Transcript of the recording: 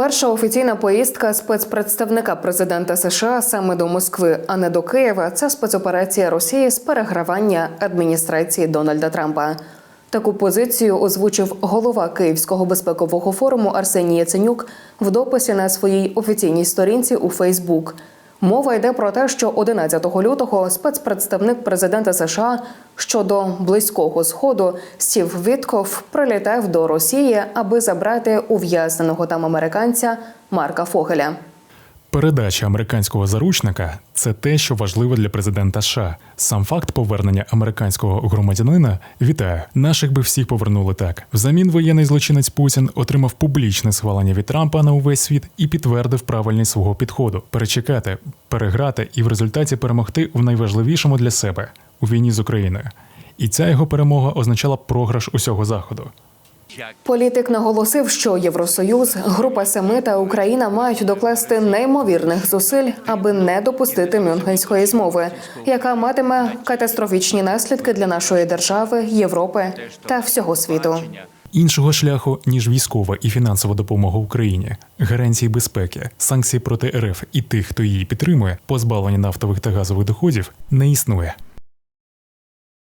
Перша офіційна поїздка спецпредставника президента США саме до Москви, а не до Києва. Це спецоперація Росії з перегравання адміністрації Дональда Трампа. Таку позицію озвучив голова Київського безпекового форуму Арсеній Яценюк в дописі на своїй офіційній сторінці у Фейсбук. Мова йде про те, що 11 лютого спецпредставник президента США щодо близького сходу Стів Вітков прилітав до Росії, аби забрати ув'язненого там американця Марка Фогеля. Передача американського заручника це те, що важливо для президента США. Сам факт повернення американського громадянина вітаю. Наших би всіх повернули так. Взамін воєнний злочинець Путін отримав публічне схвалення від Трампа на увесь світ і підтвердив правильність свого підходу: перечекати, переграти і в результаті перемогти в найважливішому для себе у війні з Україною. І ця його перемога означала програш усього заходу. Політик наголосив, що Євросоюз, Група Семи та Україна мають докласти неймовірних зусиль, аби не допустити Мюнхенської змови, яка матиме катастрофічні наслідки для нашої держави, Європи та всього світу. Іншого шляху ніж військова і фінансова допомога Україні, гарантії безпеки, санкції проти РФ і тих, хто її підтримує, позбавлення нафтових та газових доходів, не існує.